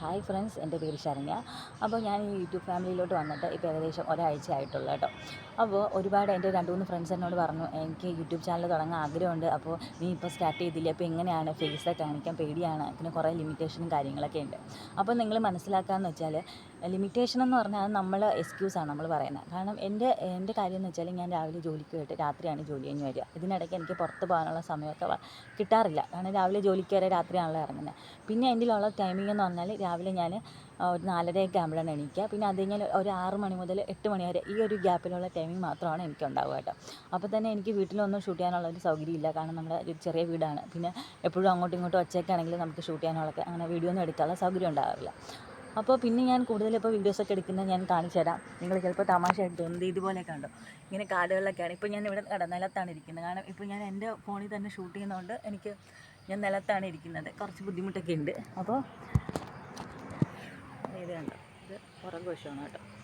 Hi friends എന്റെ പേര് ശരണ്യ. അപ്പോൾ ഞാൻ ഈ യൂട്യൂബ് ഫാമിലിയിലോട്ട് വന്നിട്ട് ഇപ്പോൾ ഏകദേശം ഒരാഴ്ച ആയിട്ടുള്ളൂ കേട്ടോ. അപ്പോൾ ഒരുപാട് എന്റെ രണ്ട് മൂന്ന് ഫ്രണ്ട്സ് എന്നോട് പറഞ്ഞു എനിക്ക് യൂട്യൂബ് ചാനൽ തുടങ്ങാൻ ആഗ്രഹമുണ്ട്. അപ്പോൾ നീ ഇപ്പോൾ സ്റ്റാർട്ട് ചെയ്തില്ലേ? അപ്പോൾ എങ്ങനെയാണ് ഫേസൊക്കെ കാണിക്കാൻ പേടിയാണ്? പിന്നെ കുറേ ലിമിറ്റേഷനും കാര്യങ്ങളൊക്കെ ഉണ്ട്. അപ്പോൾ നിങ്ങൾ മനസ്സിലാക്കാമെന്ന് വെച്ചാൽ ലിമിറ്റേഷൻ എന്ന് പറഞ്ഞാൽ അത് നമ്മൾ എക്സ്ക്യൂസാണ് നമ്മൾ പറയുന്നത്. കാരണം എന്റെ എന്റെ കാര്യം എന്ന് വെച്ചാൽ ഞാൻ രാവിലെ ജോലിക്ക് പോയിട്ട് രാത്രിയാണ് ജോലി കഴിഞ്ഞ് വരിക. ഇതിനിടയ്ക്ക് എനിക്ക് പുറത്ത് പോകാനുള്ള സമയമൊക്കെ കിട്ടാറില്ല. കാരണം രാവിലെ ജോലിക്ക് വരെ രാത്രിയാണല്ലോ ഇറങ്ങുന്നത്. പിന്നെ എന്റെ ഉള്ള ടൈമിംഗ് എന്ന് പറഞ്ഞാൽ രാവിലെ ഞാൻ ഒരു നാലരയൊക്കെ ആകുമ്പോഴാണ് എണീക്കുക. പിന്നെ അത് കഴിഞ്ഞാൽ ഒരു ആറ് മണി മുതൽ എട്ട് മണി വരെ ഈ ഒരു ഗ്യാപ്പിലുള്ള ടൈമിംഗ് മാത്രമാണ് എനിക്ക് ഉണ്ടാവുക കേട്ടോ. അപ്പോൾ തന്നെ എനിക്ക് വീട്ടിലൊന്നും ഷൂട്ട് ചെയ്യാനുള്ള ഒരു സൗകര്യമില്ല. കാരണം നമ്മുടെ ഒരു ചെറിയ വീടാണ്. പിന്നെ എപ്പോഴും അങ്ങോട്ടും ഇങ്ങോട്ടും ഒച്ചയ്ക്കാണെങ്കിൽ നമുക്ക് ഷൂട്ട് ചെയ്യാനുള്ള അങ്ങനെ വീഡിയോ ഒന്നും എടുക്കാനുള്ള സൗകര്യം ഉണ്ടാവില്ല. അപ്പോൾ പിന്നെ ഞാൻ കൂടുതൽ ഇപ്പോൾ വീഡിയോസൊക്കെ എടുക്കുന്നത് ഞാൻ കാണിച്ചു തരാം. നിങ്ങൾ ചിലപ്പോൾ തമാശയായിട്ട് തോന്നുന്നത് ഇതുപോലെ കണ്ടോ? ഇങ്ങനെ കാടുകളിലൊക്കെയാണ്. ഇപ്പോൾ ഞാൻ ഇവിടെ നിലത്താണ് ഇരിക്കുന്നത്. കാരണം ഇപ്പോൾ ഞാൻ എന്റെ ഫോണിൽ തന്നെ ഷൂട്ട് ചെയ്യുന്നതുകൊണ്ട് എനിക്ക് ഞാൻ നിലത്താണ് ഇരിക്കുന്നത്. കുറച്ച് ബുദ്ധിമുട്ടൊക്കെ ഉണ്ട്. അപ്പോൾ ഇത് കണ്ടോ? ഇത് പുറകുവശമാണ് കേട്ടോ.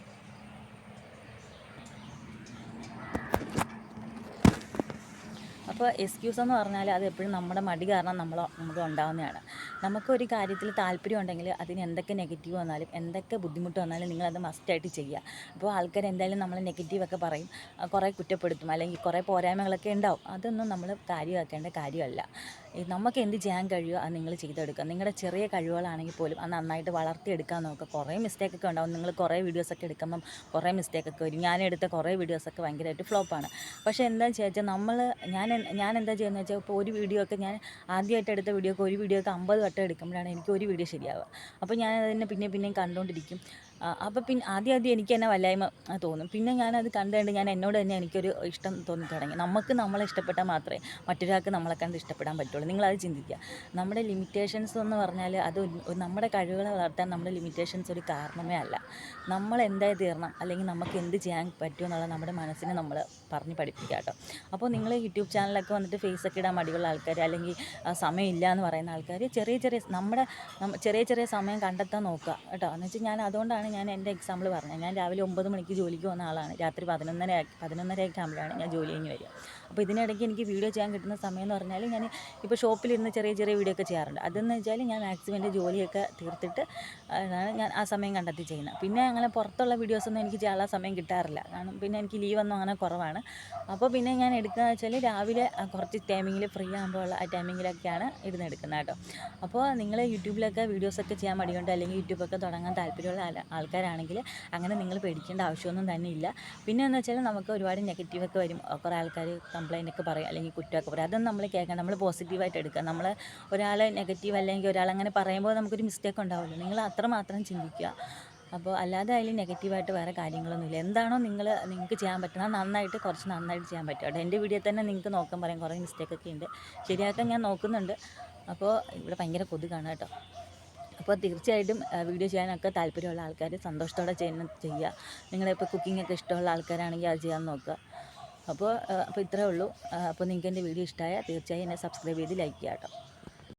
അപ്പോൾ എക്സ്ക്യൂസ് എന്ന് പറഞ്ഞാൽ അത് എപ്പോഴും നമ്മുടെ മടി കാരണം നമ്മൾ നമുക്ക് ഉണ്ടാകുന്നതാണ് നമുക്കൊരു കാര്യത്തിൽ താല്പര്യം ഉണ്ടെങ്കിൽ അതിന് എന്തൊക്കെ നെഗറ്റീവ് വന്നാലും എന്തൊക്കെ ബുദ്ധിമുട്ട് വന്നാലും നിങ്ങളത് മസ്റ്റായിട്ട് ചെയ്യുക. അപ്പോൾ ആൾക്കാർ എന്തായാലും നമ്മൾ നെഗറ്റീവൊക്കെ പറയും. കുറേ കുറ്റപ്പെടുത്തും. അല്ലെങ്കിൽ കുറേ പോരായ്മകളൊക്കെ ഉണ്ടാവും. അതൊന്നും നമ്മൾ കാര്യമാക്കേണ്ട കാര്യമല്ല. നമുക്ക് എന്ത് ചെയ്യാൻ കഴിയുമോ അത് നിങ്ങൾ ചെയ്തെടുക്കുക. നിങ്ങളുടെ ചെറിയ കഴിവുകളാണെങ്കിൽ പോലും അത് നന്നായിട്ട് വളർത്തിയെടുക്കാൻ നോക്കുക. കുറേ മിസ്റ്റേക്കൊക്കെ ഉണ്ടാവും. നിങ്ങൾ കുറേ വീഡിയോസൊക്കെ എടുക്കുമ്പം കുറേ മിസ്റ്റേക്കൊക്കെ വരും. ഞാനെടുത്ത കുറേ വീഡിയോസൊക്കെ ഭയങ്കരമായിട്ട് ഫ്ലോപ്പാണ് പക്ഷേ എന്താണെന്ന് ചോദിച്ചാൽ നമ്മൾ ഞാൻ ഞാൻ എന്താ ചെയ്യുന്നത് വെച്ചാൽ ഇപ്പോൾ ഒരു വീഡിയോ ഒക്കെ ഞാൻ ആദ്യമായിട്ട് എടുത്ത വീഡിയോ ഒക്കെ ഒരു വീഡിയോ ഒക്കെ അമ്പത് വട്ടം എടുക്കുമ്പോഴാണ് എനിക്ക് ഒരു വീഡിയോ ശരിയാവുക. അപ്പോൾ ഞാൻ അതിനെ പിന്നെ പിന്നെയും കണ്ടുകൊണ്ടിരിക്കും അപ്പോൾ പിന്നെ ആദ്യം ആദ്യം എനിക്ക് തന്നെ വല്ലായ്മ തോന്നും. പിന്നെ ഞാനത് കണ്ടുകൊണ്ട് കണ്ട് ഞാൻ എന്നോട് തന്നെ എനിക്കൊരു ഇഷ്ടം തോന്നി തുടങ്ങി. നമുക്ക് നമ്മളെ ഇഷ്ടപ്പെട്ടാൽ മാത്രമേ മറ്റൊരാൾക്ക് നമ്മളെ കണ്ട് ഇഷ്ടപ്പെടാൻ പറ്റുള്ളൂ. നിങ്ങളത് ചിന്തിക്കുക. നമ്മുടെ ലിമിറ്റേഷൻസ് എന്ന് പറഞ്ഞാൽ അത് നമ്മുടെ കഴിവുകളെ വളർത്താൻ നമ്മുടെ ലിമിറ്റേഷൻസ് ഒരു കാരണമേ അല്ല. നമ്മൾ എന്തായി തീർണം അല്ലെങ്കിൽ നമുക്ക് എന്ത് ചെയ്യാൻ പറ്റുമോ എന്നുള്ള നമ്മുടെ മനസ്സിനെ നമ്മൾ പറഞ്ഞ് പഠിപ്പിക്കുക കേട്ടോ. അപ്പോൾ നിങ്ങൾ യൂട്യൂബ് ചാനലൊക്കെ വന്നിട്ട് ഫേസ് ഫേസൊക്കെ ഇടാൻ മടിയുള്ള ആൾക്കാർ അല്ലെങ്കിൽ സമയമില്ല എന്ന് പറയുന്ന ആൾക്കാർ ചെറിയ ചെറിയ നമ്മുടെ ചെറിയ ചെറിയ സമയം കണ്ടെത്താൻ നോക്കുക കേട്ടോ. എന്ന് വെച്ചാൽ ഞാൻ അതുകൊണ്ടാണ് ഞാൻ എന്റെ എക്സാമ്പിൾ പറഞ്ഞത് ഞാൻ രാവിലെ ഒമ്പത് മണിക്ക് ജോലിക്ക് പോകുന്ന ആളാണ്. രാത്രി പതിനൊന്നര പതിനൊന്നര ആകുമ്പോഴാണ് ഞാൻ ജോലി കഴിഞ്ഞ് വരിക. അപ്പോൾ ഇതിനിടയ്ക്ക് എനിക്ക് വീഡിയോ ചെയ്യാൻ കിട്ടുന്ന സമയം എന്ന് പറഞ്ഞാൽ ഞാൻ ഇപ്പോൾ ഷോപ്പിലിരുന്ന് ചെറിയ ചെറിയ വീഡിയോ ഒക്കെ ചെയ്യാറുണ്ട്. അതെന്ന് വെച്ചാൽ ഞാൻ മാക്സിമം എന്റെ ജോലിയൊക്കെ തീർത്തിട്ട് അതാണ് ഞാൻ ആ സമയം കണ്ടെത്തി ചെയ്യുന്നത്. പിന്നെ അങ്ങനെ പുറത്തുള്ള വീഡിയോസൊന്നും എനിക്ക് ചെയ്യാനുള്ള സമയം കിട്ടാറില്ല. കാരണം പിന്നെ എനിക്ക് ലീവൊന്നും അങ്ങനെ കുറവാണ്. അപ്പോൾ പിന്നെ ഞാൻ എടുക്കുക വെച്ചാൽ രാവിലെ കുറച്ച് ടൈമിങ്ങിൽ ഫ്രീ ആകുമ്പോൾ ആ ടൈമിങ്ങിലൊക്കെയാണ് ഇരുന്ന് എടുക്കുന്നത് കേട്ടോ. അപ്പോൾ നിങ്ങൾ യൂട്യൂബിലൊക്കെ വീഡിയോസൊക്കെ ചെയ്യാൻ മടിയുണ്ട് അല്ലെങ്കിൽ യൂട്യൂബൊക്കെ തുടങ്ങാൻ താല്പര്യമുള്ള ആൾ- ആൾക്കാരാണെങ്കിൽ അങ്ങനെ നിങ്ങൾ പേടിക്കേണ്ട ആവശ്യമൊന്നും തന്നെ ഇല്ല. പിന്നെ എന്ന് വെച്ചാൽ നമുക്ക് ഒരുപാട് നെഗറ്റീവൊക്കെ വരും. കുറേ ആൾക്കാർ കംപ്ലൈന്റ് ഒക്കെ പറയും അല്ലെങ്കിൽ കുറ്റമൊക്കെ പറയും. അതൊന്നും നമ്മൾ കേൾക്കാം നമ്മൾ പോസിറ്റീവായിട്ട് എടുക്കുക. നമ്മൾ ഒരാൾ നെഗറ്റീവ് അല്ലെങ്കിൽ ഒരാൾ അങ്ങനെ പറയുമ്പോൾ നമുക്കൊരു മിസ്റ്റേക്ക് ഉണ്ടാവുമല്ലോ. നിങ്ങൾ അത്രമാത്രം ചിന്തിക്കുക. അപ്പോൾ അല്ലാതെ അതിൽ നെഗറ്റീവായിട്ട് വേറെ കാര്യങ്ങളൊന്നുമില്ല എന്താണോ നിങ്ങൾ നിങ്ങൾക്ക് ചെയ്യാൻ പറ്റുന്നത് നന്നായിട്ട് കുറച്ച് നന്നായിട്ട് ചെയ്യാൻ പറ്റും. കേട്ടോ എന്റെ വീഡിയോ തന്നെ നിങ്ങൾക്ക് നോക്കാൻ പറയാം. കുറേ മിസ്റ്റേക്കൊക്കെ ഉണ്ട്. ശരിയാക്കാൻ ഞാൻ നോക്കുന്നുണ്ട്. അപ്പോൾ ഇവിടെ ഭയങ്കര കൊതുകാണ് കേട്ടോ. അപ്പോൾ തീർച്ചയായിട്ടും വീഡിയോ ചെയ്യാനൊക്കെ താല്പര്യമുള്ള ആൾക്കാർ സന്തോഷത്തോടെ ചെയ്യുന്ന ചെയ്യുക. നിങ്ങളിപ്പോൾ കുക്കിങ്ങൊക്കെ ഇഷ്ടമുള്ള ആൾക്കാരാണെങ്കിൽ അത് ചെയ്യാൻ നോക്കുക. അപ്പോൾ അപ്പോൾ ഇത്രേ ഉള്ളൂ. അപ്പോൾ നിങ്ങൾക്ക് എന്റെ വീഡിയോ ഇഷ്ടമായാൽ തീർച്ചയായും എന്നെ സബ്സ്ക്രൈബ് ചെയ്ത് ലൈക്ക് ചെയ്യാം കേട്ടോ.